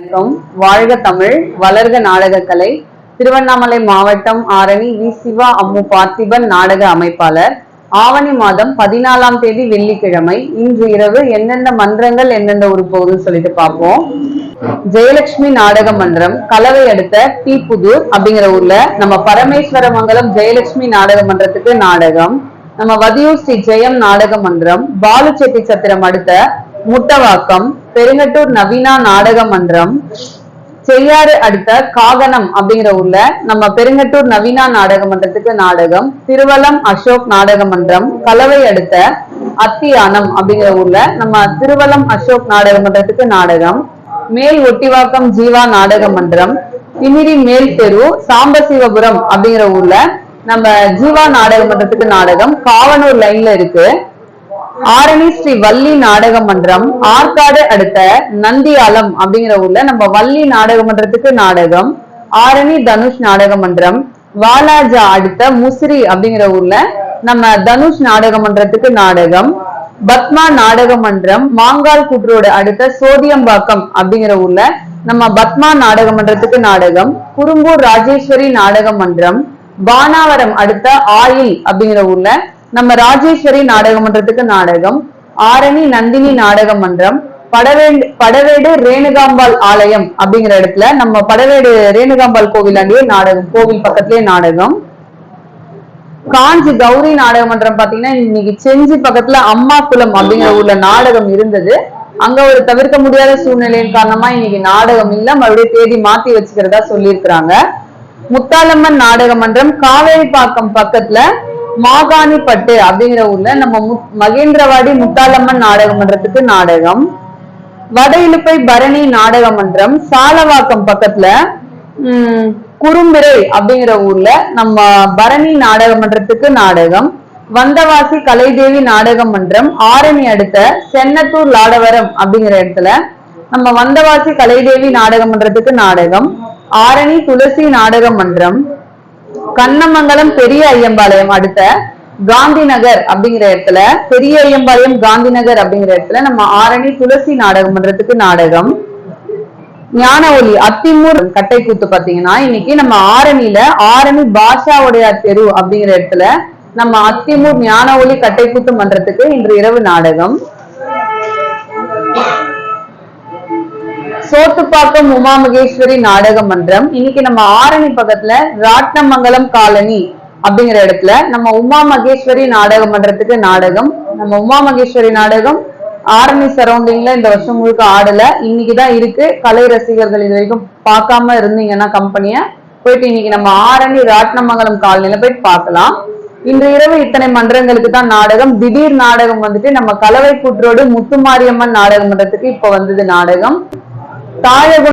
வணக்கம். வாழ்க தமிழ் வளர்க நாடகக்கலை. திருவண்ணாமலை மாவட்டம் ஆரணி வி. சிவா அம்மு பார்த்திபன் நாடக அமைப்பாளர். ஆவணி மாதம் பதினாலாம் தேதி வெள்ளிக்கிழமை. இன்று இரவு எந்தெந்த மன்றங்கள் எந்தெந்த ஊர் சொல்லிட்டு பார்ப்போம். ஜெயலட்சுமி நாடக மன்றம் கலவை அடுத்த டி புதூர் அப்படிங்கிற ஊர்ல நம்ம பரமேஸ்வரமங்கலம் ஜெயலட்சுமி நாடக மன்றத்துக்கு நாடகம். நம்ம வதியூர் ஸ்ரீ ஜெயம் நாடக மன்றம் பாலுச்செட்டி சத்திரம் அடுத்த முட்டவாக்கம் பெருங்கட்டூர் நவீனா நாடக மன்றம் செய்யாறு அடுத்த காகனம் அப்படிங்கிற ஊர்ல நம்ம பெருங்கட்டூர் நவீனா நாடக மன்றத்துக்கு நாடகம் திருவலம் அசோக் நாடக மன்றம் கலவை அடுத்த அத்தியானம் அப்படிங்கிற ஊர்ல நம்ம திருவலம் அசோக் நாடக மன்றத்துக்கு நாடகம் மேல் ஒட்டிவாக்கம் ஜீவா நாடக மன்றம் திமிரி மேல் தெரு சாம்பசிவபுரம் அப்படிங்கிற ஊர்ல நம்ம ஜீவா நாடக மன்றத்துக்கு நாடகம் காவனூர் லைன்ல இருக்கு. ஆரணி ஸ்ரீ வள்ளி நாடக மன்றம் ஆற்காடு அடுத்த நந்தியாலம் அப்படிங்கிற ஊர்ல நம்ம வள்ளி நாடக மன்றத்துக்கு நாடகம் ஆரணி தனுஷ் நாடக மன்றம் வாலாஜா அடுத்த முசிறி அப்படிங்கிற ஊர்ல நம்ம தனுஷ் நாடக மன்றத்துக்கு நாடகம் பத்மா நாடக மன்றம் மாங்கால் குற்றோடு அடுத்த சோதியம்பாக்கம் அப்படிங்கிற ஊர்ல நம்ம பத்மா நாடக மன்றத்துக்கு நாடகம் குறும்பூர் ராஜேஸ்வரி நாடக மன்றம் பானாவரம் அடுத்த ஆயில் அப்படிங்கிற ஊர்ல நம்ம ராஜேஸ்வரி நாடக மன்றத்துக்கு நாடகம் ஆரணி நந்தினி நாடக மன்றம் படவேண்டு படவேடு ரேணுகாம்பாள் ஆலயம் அப்படிங்கிற இடத்துல நம்ம படவேடு ரேணுகாம்பாள் கோவிலாண்டியே நாடகம் கோவில் பக்கத்திலேயே நாடகம். காஞ்சி கௌரி நாடக மன்றம் பாத்தீங்கன்னா இன்னைக்கு செஞ்சி பக்கத்துல அம்மா குளம் அப்படிங்கிற ஊர்ல நாடகம் இருந்தது. அங்க ஒரு தவிர்க்க முடியாத சூழ்நிலையின் காரணமா இன்னைக்கு நாடகம் இல்ல மறுபடியும் தேதி மாத்தி வச்சுக்கிறதா சொல்லியிருக்கிறாங்க. முத்தாலம்மன் நாடக மன்றம் காவேரிப்பாக்கம் பக்கத்துல மாகாணிப்பட்டு அப்படிங்கிற ஊர்ல நம்ம மகேந்திரவாடி முத்தாலம்மன் நாடக மன்றத்துக்கு நாடகம். வட இழுப்பை பரணி நாடக மன்றம். சாலவாக்கம் பக்கத்துல உம் குறும்பிரை அப்படிங்கிற ஊர்ல நம்ம பரணி நாடக மன்றத்துக்கு நாடகம். வந்தவாசி கலைதேவி நாடக மன்றம். ஆரணி அடுத்த சென்னத்தூர் லாடவரம் அப்படிங்கிற இடத்துல நம்ம வந்தவாசி கலைதேவி நாடக மன்றத்துக்கு நாடகம். ஆரணி துளசி நாடக மன்றம். கண்ணமங்கலம் பெரிய ஐயம்பாளையம் அடுத்த காந்தி நகர் அப்படிங்கிற இடத்துல பெரிய ஐயம்பாளையம் காந்தி நகர் அப்படிங்கிற இடத்துல நம்ம ஆரணி துளசி நாடகம் பண்றதுக்கு நாடகம். ஞான ஒளி அத்திமூர் கட்டைக்கூத்து பாத்தீங்கன்னா இன்னைக்கு நம்ம ஆரணியில ஆரணி பாஷா உடையார் தெரு அப்படிங்கிற இடத்துல நம்ம அத்திமூர் ஞான ஒளி கட்டைக்கூத்து மன்றத்துக்கு இன்று இரவு நாடகம். சோத்துப்பாக்கம் உமா மகேஸ்வரி நாடக மன்றம். இன்னைக்கு நம்ம ஆரணி பக்கத்துல ராட்னமங்கலம் காலனி அப்படிங்கிற இடத்துல நம்ம உமா மகேஸ்வரி நாடக மன்றத்துக்கு நாடகம். நம்ம உமா மகேஸ்வரி நாடகம் ஆரணி சரௌண்டிங்ல இந்த வருஷம் முழுக்க ஆடல. இன்னைக்குதான் இருக்கு. கலை ரசிகர்கள் இது வரைக்கும் பார்க்காம இருந்தீங்கன்னா கம்பெனிய போயிட்டு இன்னைக்கு நம்ம ஆரணி ராட்னமங்கலம் காலனில போயிட்டு பார்க்கலாம். இன்று இரவு இத்தனை மன்றங்களுக்கு தான் நாடகம். திடீர் நாடகம் வந்துட்டு நம்ம கலவை கூற்றோடு முத்துமாரியம்மன் நாடக மன்றத்துக்கு இப்ப வந்தது நாடகம். தாழகுணம்